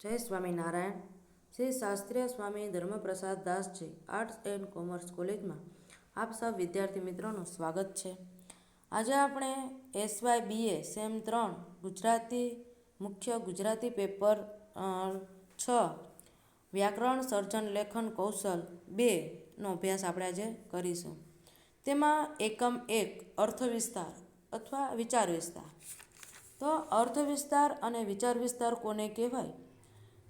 જય સ્વામિનારાયણ. શ્રી શાસ્ત્રીય Swami Dharmaprasad Dasji arts and commerce કોલેજમાં આપ સૌ વિદ્યાર્થી મિત્રોનું સ્વાગત છે. આજે આપણે એસવાય બીએ સેમ ત્રણ ગુજરાતી, મુખ્ય ગુજરાતી પેપર છ, વ્યાકરણ, સર્જન, લેખન, કૌશલ બેનો અભ્યાસ આપણે આજે કરીશું. તેમાં એકમ એક, અર્થ વિસ્તાર અથવા વિચાર વિસ્તાર. તો અર્થ વિસ્તાર અને વિચાર વિસ્તાર કોને કહેવાય?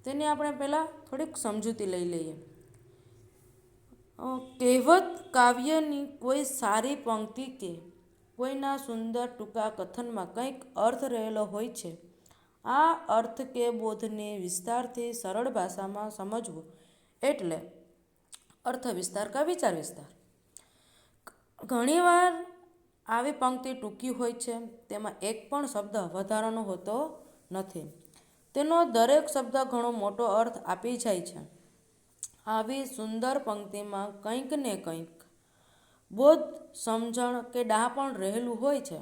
તેની આપણે પહેલાં થોડીક સમજૂતી લઈ લઈએ. કહેવત કાવ્યની કોઈ સારી પંક્તિ કે કોઈના સુંદર ટૂંકા કથનમાં કંઈક અર્થ રહેલો હોય છે, આ અર્થ કે બોધને વિસ્તારથી સરળ ભાષામાં સમજવું એટલે અર્થ વિસ્તાર કા વિચાર વિસ્તાર. ઘણીવાર આવી પંક્તિ ટૂંકી હોય છે, તેમાં એક પણ શબ્દ વધારાનો હોતો નથી. તેનો દરેક શબ્દ ઘણો મોટો અર્થ આપી જાય છે. આવી સુંદર પંક્તિમાં કંઈક ને કંઈક બોધ, સમજણ કે ડહાપણ રહેલું હોય છે.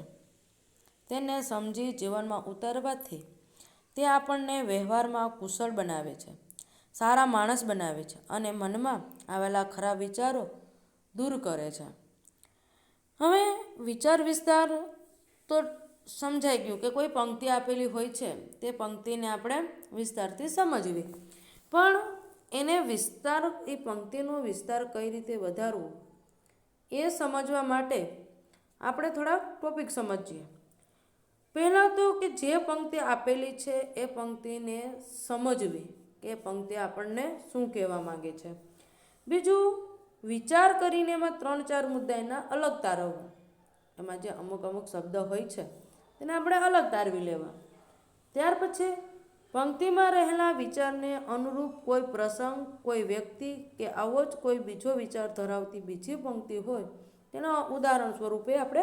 તેને સમજી જીવનમાં ઉતારવાથી તે આપણને વ્યવહારમાં કુશળ બનાવે છે, સારા માણસ બનાવે છે અને મનમાં આવેલા ખરાબ વિચારો દૂર કરે છે. હવે વિચાર વિસ્તાર તો સમજાઈ ગયું કે કોઈ પંક્તિ આપેલી હોય છે, તે પંક્તિને આપણે વિસ્તારથી સમજવી. પણ એને વિસ્તાર, એ પંક્તિનો વિસ્તાર કઈ રીતે વધારવો, એ સમજવા માટે આપણે થોડા ટોપિક સમજીએ. પહેલાં તો કે જે પંક્તિ આપેલી છે, એ પંક્તિને સમજવી કે પંક્તિ આપણને શું કહેવા માંગે છે. બીજું, વિચાર કરીને એમાં ત્રણ ચાર મુદ્દા એના અલગ તારવવા એમાં જે અમુક અમુક શબ્દ હોય છે તેને આપણે અલગ તારવી લેવા. ત્યાર પછી પંક્તિમાં રહેલા વિચારને અનુરૂપ કોઈ પ્રસંગ, કોઈ વ્યક્તિ કે આવો જ કોઈ બીજો વિચાર ધરાવતી બીજી પંક્તિ હોય, તેના ઉદાહરણ સ્વરૂપે આપણે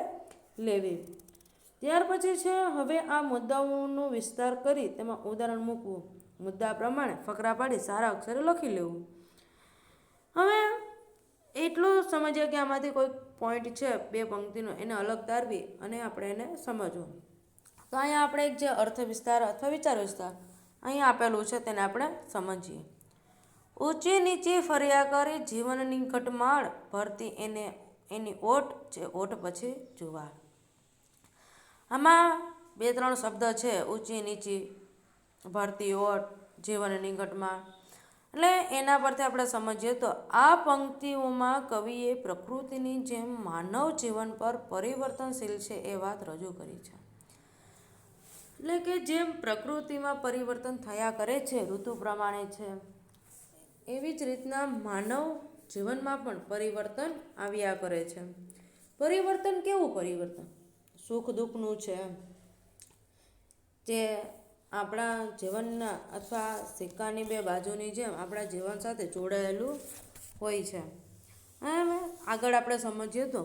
લેવી. ત્યાર પછી છે, હવે આ મુદ્દાઓનો વિસ્તાર કરી તેમાં ઉદાહરણ મૂકવું. મુદ્દા પ્રમાણે ફકરા પાડી સારા અક્ષરે લખી લેવું. હવે એટલું સમજીએ કે આમાંથી કોઈ પોઈન્ટ છે, બે પંક્તિનો, એને અલગ તારવી અને આપણે એને સમજવું. તો અહીંયા આપણે એક જે અર્થ વિસ્તાર અથવા વિચાર વિસ્તાર અહીંયા આપેલું છે તેને આપણે સમજીએ. ઊંચી નીચી ફર્યા કરી જીવનની કટમાળ ભરતી એને, એની ઓટ, જે ઓટ પછી જુવાર. આમાં બે ત્રણ શબ્દ છે, ઊંચી, નીચી, ભરતી, ઓટ, જીવનની કટમાળ એટલે એના પરથી આપણે સમજીએ તો આ પંક્તિઓમાં કવિએ પ્રકૃતિની જેમ માનવ જીવન પર પરિવર્તનશીલ છે એ વાત રજૂ કરી છે. એટલે કે જેમ પ્રકૃતિમાં પરિવર્તન થયા કરે છે, ઋતુ પ્રમાણે છે, એવી જ રીતના માનવ જીવનમાં પણ પરિવર્તન આવ્યા કરે છે. પરિવર્તન કેવું પરિવર્તન? સુખ દુઃખનું છે જે આપણા જીવનના અથવા સિક્કાની બે બાજુની જેમ આપણા જીવન સાથે જોડાયેલું હોય છે. હવે આગળ આપણે સમજીએ તો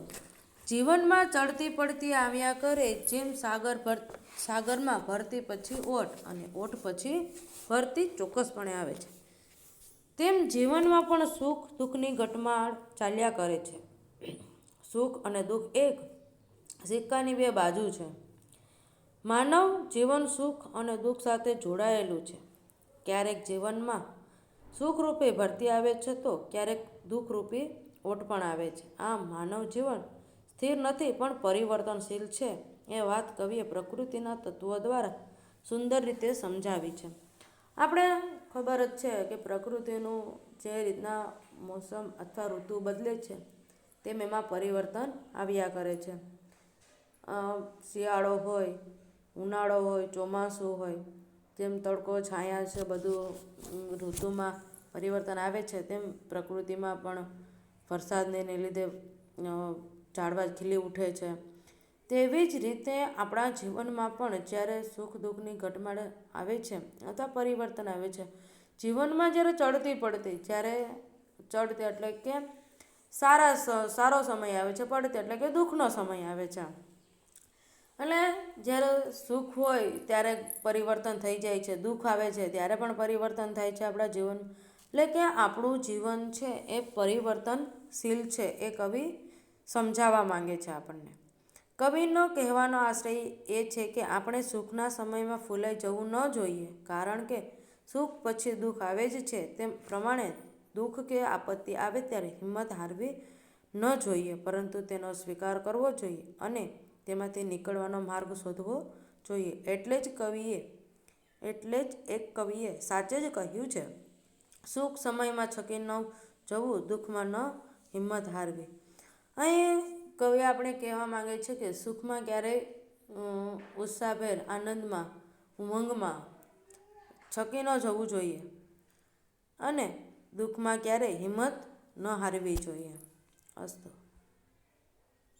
જીવનમાં ચડતી પડતી આવ્યા કરે જેમ સાગર ભર સાગરમાં ભરતી પછી ઓટ અને ઓટ પછી ભરતી ચોક્કસપણે આવે છે. તેમ જીવનમાં પણ સુખ દુઃખની ઘટમાળ ચાલ્યા કરે છે. સુખ અને દુઃખ એક સિક્કાની બે બાજુ છે. માનવ જીવન સુખ અને દુઃખ સાથે જોડાયેલું છે. ક્યારેક જીવનમાં સુખરૂપે ભરતી આવે છે તો ક્યારેક દુઃખરૂપી ઓટ પણ આવે છે. આમ માનવ જીવન સ્થિર નથી, પણ પરિવર્તનશીલ છે. એ વાત કવિએ પ્રકૃતિના તત્વો દ્વારા સુંદર રીતે સમજાવી છે. આપણે ખબર જ છે કે પ્રકૃતિનું જે રીતના મોસમ અથવા ઋતુ બદલે છે, તેમ એમાં પરિવર્તન આવ્યા કરે છે. શિયાળો હોય, ઉનાળો હોય, ચોમાસું હોય, જેમ તડકો, છાયા છે, બધું ઋતુમાં પરિવર્તન આવે છે, તેમ પ્રકૃતિમાં પણ વરસાદને લીધે ઝાડવા ખીલી ઉઠે છે. તેવી જ રીતે આપણા જીવનમાં પણ જ્યારે સુખ દુઃખની ઘટમાળ આવે છે અથવા પરિવર્તન આવે છે, જીવનમાં જ્યારે ચડતી પડતી, જ્યારે ચડતી એટલે કે સારા સારો સમય આવે છે, પડતી એટલે કે દુઃખનો સમય આવે છે. એટલે જ્યારે સુખ હોય ત્યારે પરિવર્તન થઈ જાય છે, દુઃખ આવે છે, ત્યારે પણ પરિવર્તન થાય છે આપણા જીવન. એટલે કે આપણું જીવન છે એ પરિવર્તનશીલ છે, એ કવિ સમજાવવા માંગે છે આપણને. કવિનો કહેવાનો આશ્રય એ છે કે આપણે સુખના સમયમાં ફૂલાઈ જવું ન જોઈએ, કારણ કે સુખ પછી દુઃખ આવે જ છે. તેમ પ્રમાણે દુઃખ કે આપત્તિ આવે ત્યારે હિંમત હારવી ન જોઈએ, પરંતુ તેનો સ્વીકાર કરવો જોઈએ અને તેમાંથી નીકળવાનો માર્ગ શોધવો જોઈએ. એટલે જ કવિએ, એટલે જ એક કવિએ સાચે જ કહ્યું છે, સુખ સમયમાં છકી ન જવું, દુઃખમાં ન હિંમત હારવી. અહીં કવિ આપણે કહેવા માંગે છે કે સુખમાં ક્યારેય ઉત્સાહભેર, આનંદમાં, ઉમંગમાં છકી ન જવું જોઈએ અને દુઃખમાં ક્યારેય હિંમત ન હારવી જોઈએ. અસ્તુ.